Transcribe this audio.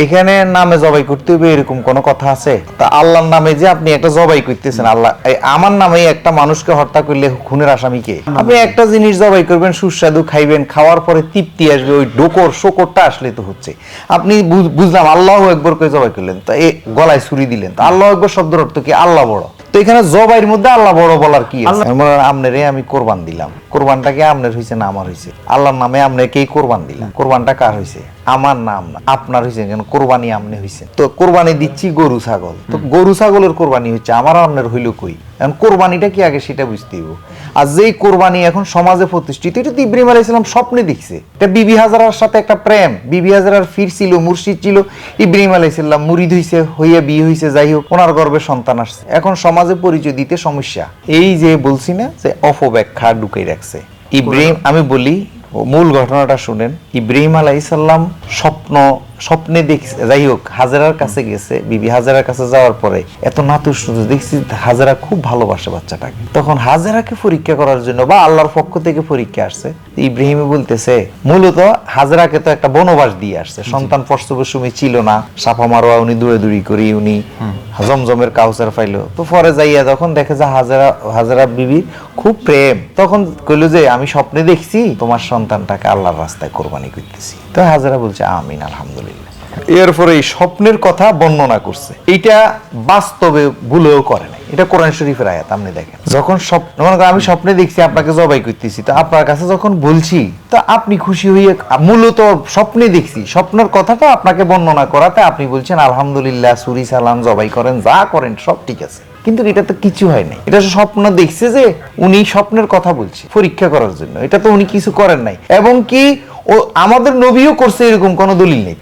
এখানে নামে জবাই করতে হবে এরকম কোনো কথা আছে? তা আল্লাহর নামে যে আপনি একটা জবাই করতেছেন, আল্লাহ আমার নামে একটা মানুষকে হত্যা করলে খুনের আসামি কে? আপনি একটা জিনিস জবাই করবেন, সুস্বাদু খাইবেন, খাওয়ার পরে তৃপ্তি আসবে, ওই ডোকর শোকরটা আসলে তো হচ্ছে। আপনি বুঝ- বুঝলাম, আল্লাহ একবার করে জবাই করলেন, তা এ গলায় ছুরি দিলেন। তা আল্লাহ একবার শব্দের অর্থ কি? আল্লাহ বড়। তো এখানে জবাইয়ের মধ্যে আল্লাহ বড় বলার কি আমনের আমি কোরবান দিলাম। কোরবানটা কি আমনের হয়েছে না আমার হয়েছে আল্লাহর নামে আপনাকেই কোরবান দিলাম। কোরবানটা কার হয়েছে আমার নাম না আপনার হয়েছে কেন কোরবানি আমনে হয়েছে তো কোরবানি দিচ্ছি গরু ছাগল। তো গরু ছাগলের কোরবানি হচ্ছে আমার আমনের হইল কই? এখন কোরবানিটা কি আগে সেটা বুঝতে হইব। আর যেই কোরবানি এখন সমাজে প্রতিষ্ঠিত, এটা তো ইব্রাহিম আলাইহিস সালাম স্বপ্নে দেখছে। এটা বিবি হাজারার সাথে একটা প্রেম। বিবি হাজারার ফির ছিল, মুর্শিদ ছিল, ইব্রাহিম আলাইসাল্লাম মুরিদ হইছে, হইয়া বিয়ে হইছে, যাই হোক, ওনার গর্ভে সন্তান আসছে। এখন সমাজে পরিচয় দিতে সমস্যা। এই যে বলছি না যে অপব্যাখ্যা ঢুকাই রাখছে। ইব্রাহিম, আমি বলি, মূল ঘটনাটা শুনেন, ইব্রাহিম আলাইসাল্লাম স্বপ্ন স্বপ্নে দেখছে যাই হোক হাজারার কাছে গেছে বিবি হাজারার কাছে যাওয়ার পরে এত নাতুস দেখছি হাজারা খুব ভালোবাসে বাচ্চাটাকে। তখন হাজারাকে পরীক্ষা করার জন্য বা আল্লাহর পক্ষ থেকে পরীক্ষা আসছে। ইব্রাহিম বলতেছে মূলত হাজারাকে তো একটা বনবাস দিয়ে আসছে। সন্তান প্রসবের সময় ছিল না সাফা মারোয়া উনি দূরে দূরি করি উনি জমজমের কাউসার পাইলো। তো পরে যাইয়া যখন দেখে যে হাজারা হাজারা বিবি খুব প্রেম তখন কইলো যে আমি স্বপ্নে দেখছি তোমার সন্তানটাকে আল্লাহর রাস্তায় কোরবানি করতেছি। তো হাজারা বলছে আমিন আলহামদুলিল্লাহ। এরপরে এই স্বপ্নের কথা বর্ণনা করছে। এইটা বাস্তবে ভুলেও করে নাই। এটা কোরআন শরীফের আয়াত, আপনি দেখেন। যখন স্বপ্ন মনে আমি স্বপ্নে দেখছি, আপনাকে জবাই করতেছি, তো আপনার কাছে যখন বলছি, তো আপনি খুশি হয়ে মূলত স্বপ্নে দেখছি। স্বপ্নের কথাটা আপনাকে বর্ণনা করাতে আপনি বলছেন, আলহামদুলিল্লাহ, সুরি সালাম, জবাই করেন, যা করেন, সব ঠিক আছে। কিন্তু এটা তো কিছু হয় নাই। এটা স্বপ্ন দেখছে যে উনি স্বপ্নের কথা বলছে, পরীক্ষা করার জন্য। এটা তো উনি কিছু করেন নাই। এবং কি ও আমাদের নবীও করছে এরকম কোনো দলিল নেই।